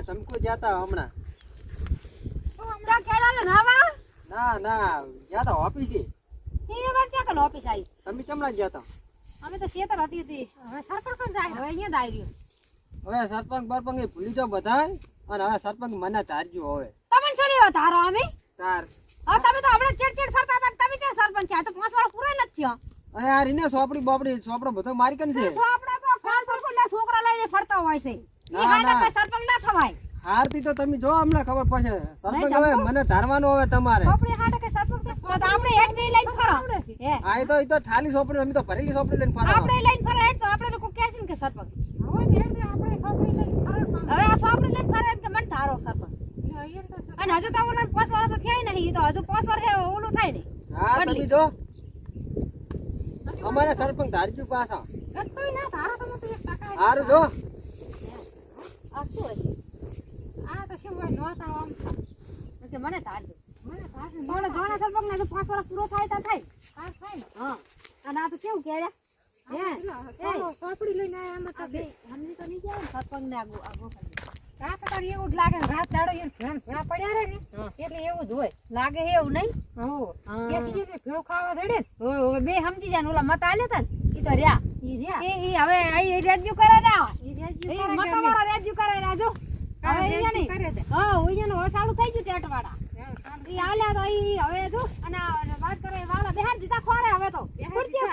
આ ચમકો જતા હમણાં. ત્યાં કેળાને નાવા ના ના જતા ઓફિસે એ. વાર ચા કન ઓફિસ આવી? તમે ચમડા જતા અમે તો શેતર હતી હતી. હવે સરપંચ પણ જાય? હવે અહીંયા દાઈ રહ્યો. હવે સરપંચ બરપંચ ભૂલી જાઓ બધા અને હવે સરપંચ મને તારજો હવે. તમે શું લેવા તારો અમે? તાર હા તમે તો હમણાં ચેડ ચેડ ફરતા હતા તમે ક્યાં સરપંચ આ તો પાંચ વાર પૂરા નથી થયો. અરે આ રીને સોપડી બોપડી સોપડો બધો મારી કન છે? તો આપણે તો ફાલ ફરકુંડા છોકરા લઈને ફરતા હોય છે. ના, ના. સરપંચ ના થવાય. તો તમે જો અમને ખબર પડશે. સરપંચ હવે મને ધારવાનું હવે તમારે. કે સરપંચ તો આપણે હેડ બે લઈને ફરો. આ તો એ તો ઠાલી સોપડી અમે તો ભરેલી સોપડી લઈને ફરવા આપણે લઈને ફરે હેડ તો આપણે લોકો કહે કે સરપંચ. હવે આ છોકરી લઈને ફરે કે મને ધારો સરપંચ. અને હજુ તો ઓલા પાંચ વાર તો થયા નહીં તો હજુ પાંચ વાર ઓલું થાય નહીં હા તમે જો. અમારે સરપંચ ધારજો પાછા હારું જો. આ તો શું હશે કે મને તાજો મને જોણે સરપંચ ને તો પાંચ વર્ષ પૂરો થાય તા થાય. હા. અને આ તો કેવું કે હે? ચોપડી લઈને આયા એમાં તો બે. હમની તો નહીં જાય ને આગો ને આગુ આગુ કરી. રાત તારી એવું જ લાગે રાત દાડો એને ભેણ ભેળા પડ્યા રહે ને એટલે એવું જ હોય. લાગે હે એવું નહીં? હો. હા. બેસી જઈને ખાવા રેડે ને ઓય ઓય બે સમજી જાય ઓલા મત આલે તા ઈ તો રહ્યા. ઈ રહ્યા. એ ઈ હવે અહીં રેજ્યુ કરે રહ્યા ઈ રહ્યા કરે મત વાળા રેજ્યુ કરે રહ્યા હવે અહીંયા નહીં. કરે છે હા ઓઈયાનું હવે ચાલુ થઈ ગયું ટેટ વાળા ઈ આલ્યા તો ઈ હવે જો અને વાત કરે વાળા બેહાર દીધા ખોરે હવે તો. બેહાર દીધા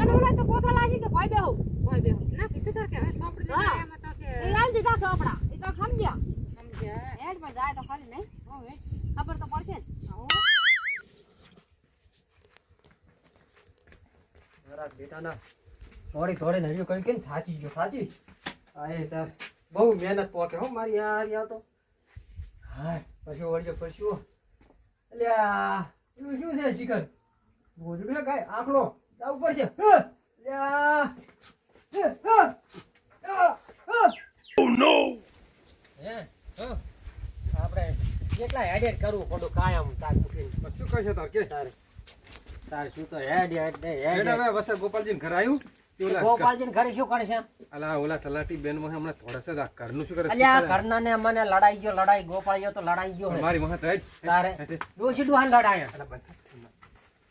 અને ઓલા તો કોથળા લાસી કે ભાઈ બેહો હોય બેહો. ના કીધું તો કે હવે ચોપડી લઈને હા. આયા એમાં તો કે એ લાલ દીધા ચોપડા ઈ તો સમજ્યા સમજ્યા. હેડ પર જાય તો ખરી નહીં હવે ખબર તો પડશે ને જરા બેટાના થોડી થોડી નળીઓ કરી કે થાચી ગયો થાચી આ એ તાર બહુ મહેનત પોકે હો મારી યાર યા તો હા પછી વળજો પછી એટલે પેલું શું છે શિખર બોજડું છે કાંઈ આંકડો આ પડશે હ! લ્યા! હ! હ! હ! હ! હે? હા આપણે કેટલા એડિટ કરવું પડું કાયમ તાર મૂકીને શું કહે છે તાર કે તારે તારે શું તો હેડ હેડ ને હેડ હવે વસે ગોપાલજીને ઘર આવ્યું કે ગોપાલજી ઘરે શું કરે છે અલા ઓલા તલાટી બેનમાં હમણાં થોડા છે આ ઘરનું શું કરે? અલ્યા ઘરના ને મને લડાઈ ગયો લડાઈ ગોપાલ ગયો તો લડાઈ ગયો મારી મહત રાઈટ તારે ડોશી ડોહાન લડાયા.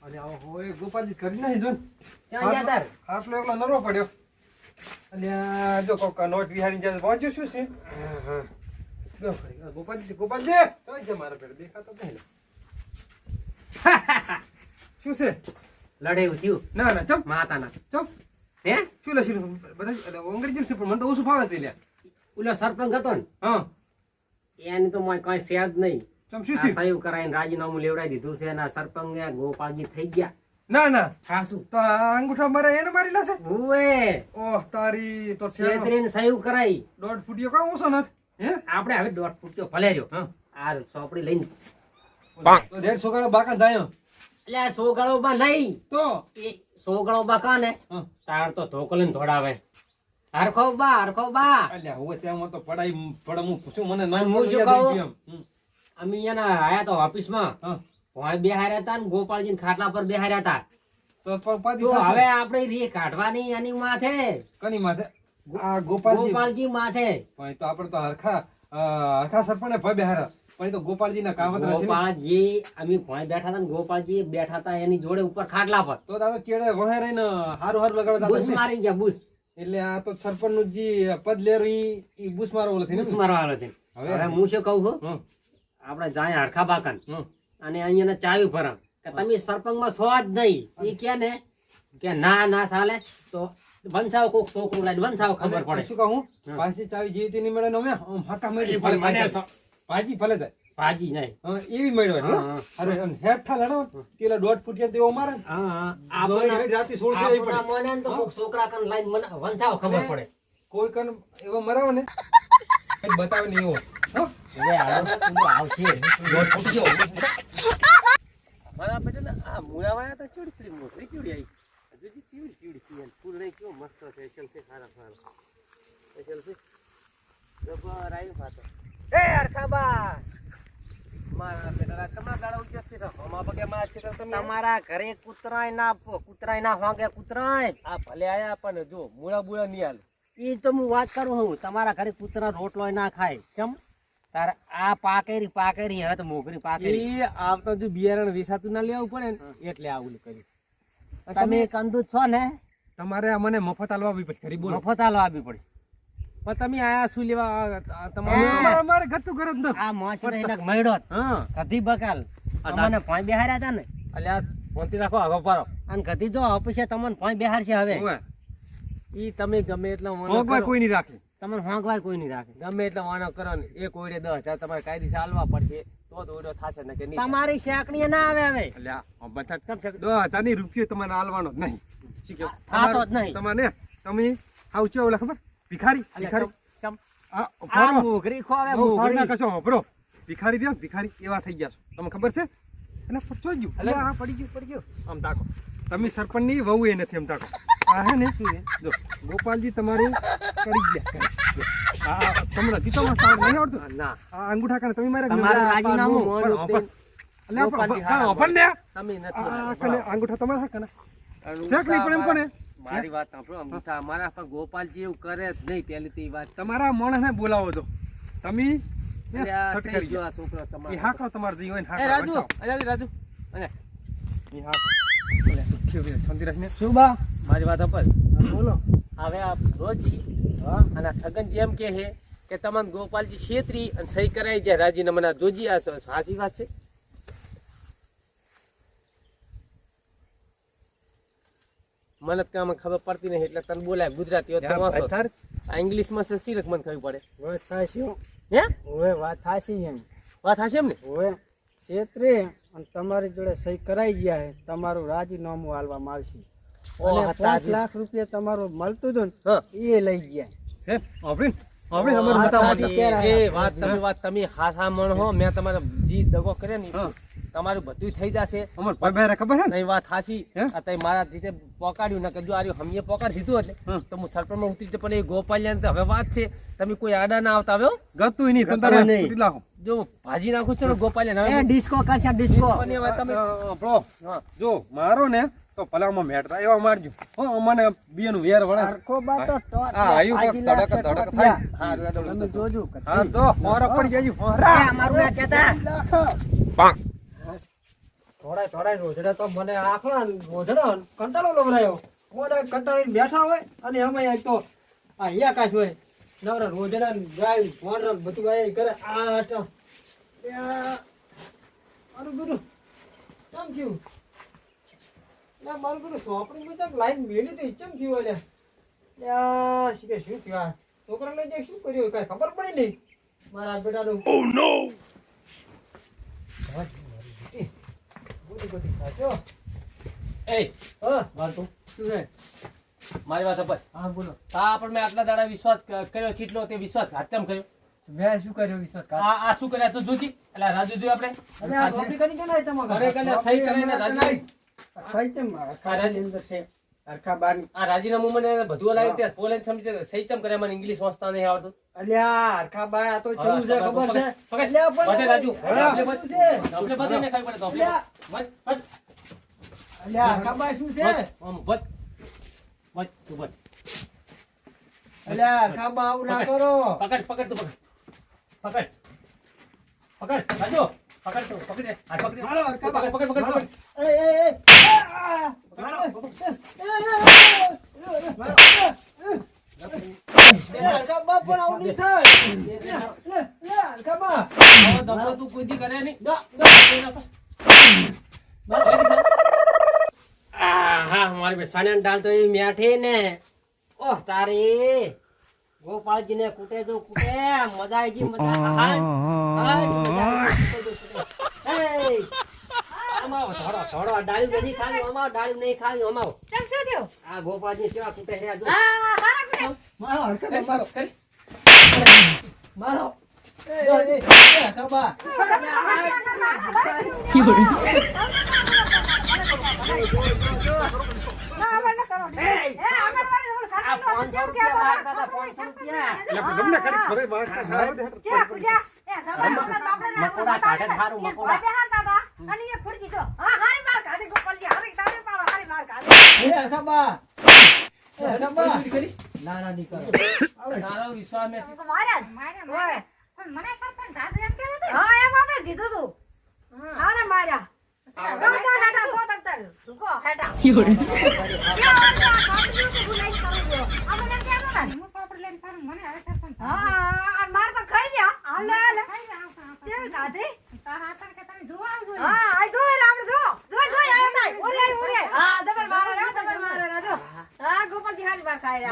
અને આવો હોય ગોપાલજી કરી નહીં જો ને. ક્યાં ગયા તાર? હાથલો એકલો નરવો પડ્યો. અલ્યા જો કોક નોટ વિહારી જાય પહોંચ્યો શું છે. ગોપાલજી ગોપાલજી! મારા પેડ દેખાતો નહીં. શું છે? લડાઈ થયું? ના ના ચમ. માતાના. ચમ. હે? શું લખ્યું બધા અંગ્રેજી છે પણ મને તો ઓછું ફાવે છે લ્યા. ઓલો સરપંચ હતો ને? હા. એની તો મને કઈ છે જ નહીં. ચમ શું થયું? સહી કરાઈને રાજીનામું લેવડાવી દીધું છે અને સરપંચ ગોપાલજી થઈ ગયા. ના ના. ખાસું તો અંગૂઠા મારે એને મારી લેશે? ઓએ ઓહ તારી તો થયા છેતરીને સહી કરાઈ. દોઢ ફૂટિયો કા ઓછો નથી? હે? આપણે હવે દોઢ ફૂટ્યો ભલે રહ્યો. હા. આ સોપડી લઈને. તો દેડસો ગાળો બાકા જાય. એટલે આ સોગળો માં નહીં. તો? એ સોગળો બા કાને તાર તો ધોકલીને ધોડાવે. હરખો બા હરખો બા. અલ્યા હું ત્યાં તો પડાઈ પડ હું મને નામ હું શું કહું? અમે એના આયા તો ઓફિસમાં. ભોંય બેહાર્યા હતા ને ગોપાલજી ખાટલા પર બેહાર્યા હતા તો. હવે આપણે રી કાઢવાની એની માથે. કની માથે? આ ગોપાલજી. ગોપાલજી માથે. તો આપણે તો હરખા હરખા સરપંચને ભય બેહારા પણ એ તો ગોપાલજી કાવત રહેશે ને. ગોપાલજી અમે ભોંય બેઠા હતા ને ગોપાલજી બેઠા હતા એની જોડે ઉપર ખાટલા પર. તો દાદા ચેડે વહે રહીને હારું હારું લગાડતા બુસ હતા ને. મારી ગયા બુસ. એટલે આ તો સરપંચ જે પદ લેરું ઈ ઈ બુસ મારો ઓલો થઈને બુસ મારવાનો છે હવે- હવે હું શું કહું છું? હમ, આપણે જાય હરખા બાકન. હમ. અને અહીંયા ચાવી ભરા કે તમે સરપંચમાં છો જ નહીં. એ કે ને કે ના ના ચાલે તો વંશાવ કોક છોકરું લાઈને વંશાવ ખબર પડે. શું કહું? હા. પાછી ચાવી જીવતી નહીં મળે ને અમે આમ હાકા મને સ- ભાજી ભલે થાય ભાજી નહીં. એવી મળ્યો. અરે હેઠા લડો તેલા દોઢ ફૂટિયા તેવો મારે આપણા- રાતે સોળ થઈ પડે. મને તો છોકરા કન લાઈન મને વંચાવ ખબર પડે. કોઈ કન એવો મરાવે ને. બતાવે નહીં એવો. મારા બેટા આ મુરાવાયા તો ચીડી ચીવડી મોટી ચીડી આવી. હજુ ચીડ ચીડી પીએ ફૂલ નહીં કેવો મસ્ત સ્પેશિયલ છે સારા સારા. સ્પેશિયલ છે. જબર આવ્યું ખાતો એ અરખાબા મારા તમારા ઘરે કૂતરાય ના કૂતરાય ના હોંગે કૂતરાય. આ ભલે આયા પણ જો મૂળા બુળા નહીં હાલ. એ તો હું વાત કરું હું તમારા ઘરે કૂતરા રોટલો ના ખાય ચમ તાર આ પાકેરી પાકેરી હવે તો મોગરી પાકેરી. એ આવતો જો બિયારણ વેસાતું ના લેવું પડે ને એટલે આવું કરીશ તમે કંદુ છો ને? તમારે મને મફત આલવા આવી પડી ખરી બોલો. મફત આલો આપવી પડી. પણ તમે આયા શું લેવા તમારે અમારે ગતું ઘર જ નથી આ મોચ એને મળ્યો હા. કધી બકાલ અમને પાંચ બેહાર્યા હતા ને. અલ્યા ફોનથી રાખો આગો પારો અને કધી જો અપીસે તમને ભોંય બેહારશે હવે. ઈ તમે ગમે એટલા ભોગવા કોઈ નહીં રાખે. તમને હોંગવાય કોઈ નહીં રાખે. ગમે એટલા વાનો કરો ને એક ઓયડે દસ હજાર તમારે કાયદી આલવા પડશે. તો જ ઓયડો થશે ને કે નહીં તમારી શેકણી ના આવે હવે. એટલે બધા કેમ છે? દસ હજારની રૂપિયો તમારે આલવાનો જ નહીં. તમારે તમે આવું ચેવો ખબર? ભિખારી ભિખારી. ચમ. આ મોગરી ખોવે મોગરી. કશો ભિખારી ભિખારી એવા થઈ ગયા છો. તમને ખબર છે? એટલે જ પડી ગયું પડી ગયું. આમ તાકો તમે સરપંચની વહુ એ નથી આમ તાકો આ હે ને? શું જો ગોપાલજી તમારું પડી ગયા. આ તમને હજી તો મસ્ત નહીં આવડતું? ના. આ અંગૂઠા કાને તમે મારા તમારું રાજીનામું મોડું પણ ઓફર. આ ગોપાલજી હા, હારા ઓફર ને? તમે નથી આ કને અંગૂઠા તમારા કને શેક નહીં પણ એમ કોને? મારી વાત સાંભળો અંગૂઠા અમારા પણ ગોપાલજી એવું કરે જ નહીં પહેલી તે વાત તમારા માણસને બોલાવો તો. તમે છોકરો તમારો. હાકો તમારે હોય રાજુ રાજુ મારી વાત સાંભળ. બોલો. હવે આ રોજી અને સગન જેમ કે છે કે તમને ગોપાલજી છેતરી અને સહી કરાવી જાય રાજીનામાના જોજી આ સાચી વાત છે? મને તો કામ ખબર પડતી નહીં એટલે તને બોલાય. ગુજરાતી આ ઇંગ્લિશમાં છે શી રકમ મને ખબર પડે. વાત થાશી હે. હવે વાત થાશી એમ. વાત એમ ને? હવે ક્ષેત્રે અને તમારી જોડે સહી કરાઈ ગયા છે તમારું રાજીનામું હાલવામાં આવશે. અને પાંચ લાખ રૂપિયા તમારું મળતું હતું ને એ લઈ ગયા. અમારું વાત એ તમે વાત તમે. હાસા મણ હો મેં તમારે જી દગો કર્યો ને. તમારું બધું થઈ જશે. અમાર ભાઈ ખબર છે નહીં વાત હાસી આ તઈ મારા રીતે પોકાડ્યું ને કીધું આર્યું હમીએ પોકાડ દીધું એટલે. તો હું સરપંચમાં ઉતરી પણ એ ગોપાલિયાને તો હવે વાત છે. તમે કોઈ આડા ના આવતા હવે ગતું નહીં તમે નહીં. જો ભાજી નાખું છું ને ગોપાલિયાને હવે ડિસ્કો કરશે ડિસ્કો. તમે જો મારો ને તો ભલામાં મેટતા એવા મારજો. હો અમને બીએનું વેર વળે. હરખો બા તો ટો- હા, આયુ કાંક આજી ધડક ધડક થાય. ટોટિયા. હારું, હેડો, તમે જોજો હા તો ના કહેતા થોડા થોડા રોજડા તો મને આખલા રોજડા કંટાળો લવડાયો મોડા કંટાળીને બેઠા હોય? અને એમાં એક તો અહીંયા કાશ હોય. નવરા રોજડા ગાય ભોંડ બધું આ કરે આ તો મારું ગુરુ કેમ થયું? મારું ગુરુ સોપડી માં લાઈન મેલી હતી. કેમ થયું એટલે યા શી શું થયું આ? છોકરા લઈ જાય શું કર્યું? કઈ ખબર પડી નહીં. મારા બેટાનું ઓ નો એ હા. વાત તો શું છે? મારી વાત હા બોલો. આ પણ મેં આટલા દાડા વિશ્વાસ કર્યો ચીટલો તે વિશ્વાસ ઘાતમ કર્યો. મેં શું કર્યો વિશ્વાસ? આ આ શું કર્યા તો જોજી એટલે રાજુ જોયું આપણે? અરે આ ચોપડી કરી કેમ આવી તમારે? ઘરે? કને સહી કરીને રાજુ સહી કેમ હરખાની અંદર છે? હરખા આ રાજીનામું મને બધું લાવી ત્યાં બોલે સમજી સહી ચમ કરે મને ઇંગ્લિશ વાંચતા નહીં આવડતું. અલ્યા હરખા બા આ તો કેવું છે ખબર છે? પકડ, અલ્યા પણ- રાજુ. શું બધ-? ધોપલે બધે ને ખબર ધોપલે અલ્યા. હરખા બા શું છે. આમ બધ. બધ, તું બધ. અલ્યા હરખા બા આવું ના કરો. પકડ પકડ તું પકડ. પકડ. પકડ રાજુ. પકડ તું પકડ આ પકડ મારો હરખા બા. પકડ પકડ પકડ. મારો. એ, એ, એ. અલ્યા, મારી બેસાણી ડાલ તો એ મેઠી ને. ઓહ તારી. ગોપાલજી ને કુટે તો કુટે મજા આવી ગઈ મજા. હા, હા, આવો, ધોડો, ધોડો, ડાળી નથી ખાવી, આમાં ડાળી નહીં ખાવી, આમાં આવો. શું થયું? આ ગોપાલજી કેવા કૂટે છે આ મારા કુટે મારો હરખા મારો મારો. મારો મકોડા કાઢે ને મકોડા. અને એ ફૂડકી જો. હા હારી માર કાઢી ગોપાલજી હારી તારે પાડો હારી માર કાઢી એ હરખા બા એ હરખા બા કરી. ના ના નહીં તારો વિશ્વાસ નથી તો માર્યા ને. મારે મારે. પણ મને સરપંચ દાદુ એમ કહેવું હા એમ આપણે કીધું તું. હારે માર્યા. ગાતા હેઠા પોત અંતર ઝુકો હેઠા. ક્યાં વાળતા કાપડું કે ગુનાઈ કરું ગયો આપણે એમ કહેતો ને હું ચોપડી લઈને ફરું મને હવે સરપંચ હા આ માર તો ખાઈ ગયા હાલે હાલે ખાઈ જાઓ, આવતા, આવતા. કેવી ગાધી તારા હાથણ કે તમે જોવા આવજો ને. હા આ જો રે આપણે જો જો જો આમ નાય ઓરે ઓરે હા દબર મારે રે દબર મારે રે જો હા ગોપાલજી હારી બાર ખાઈ રહ્યા મજા આવી ગઈ, મજા આવે? પછી હવે વારી માર ખાઈ રહ્યા. ચાલ. એને ભલે માર ખાઈ ભલે રહ્યા. માર તું થયું તું થયું મમ બસ બસ થાચ આવે હેઠ સાલા થા છે સાલા કર છે કેટલો કર્યો અને તે વિશ્વાસઘાત કર્યો એ પગ આ પગ ભાગવો છે પગ પગ પગ પગ આ આ પગ આ પગ કરજો. કરી તમે? હવે કોઈ દી તું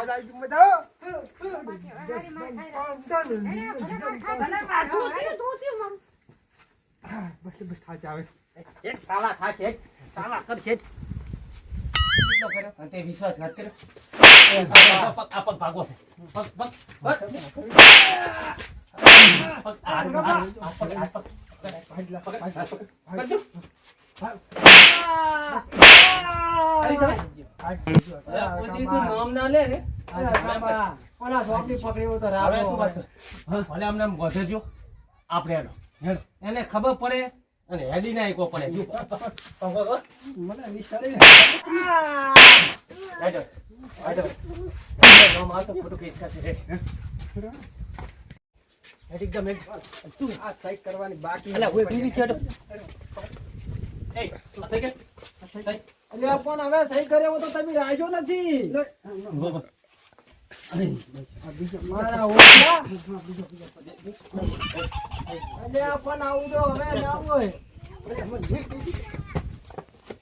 નામ ના લે ને. કોના ચોપડી પકડી તો રાવે તું વાત ભલે અમને ગોધે જો. આપણે હેડો. એને ખબર પડે અને હેડી ના આયકો પડે. મને ખોટું કેસ થશે હેડ. હેડ. એકદમ એક તું. આ સહી કરવાની બાકી અલા ઓય બીબી છે એ આ કે? થઈ? અલ્યા પણ હવે સહી કર્યો તો તમે રાજો નથી. અલ્યા પણ આવું તો હવે ના હોય.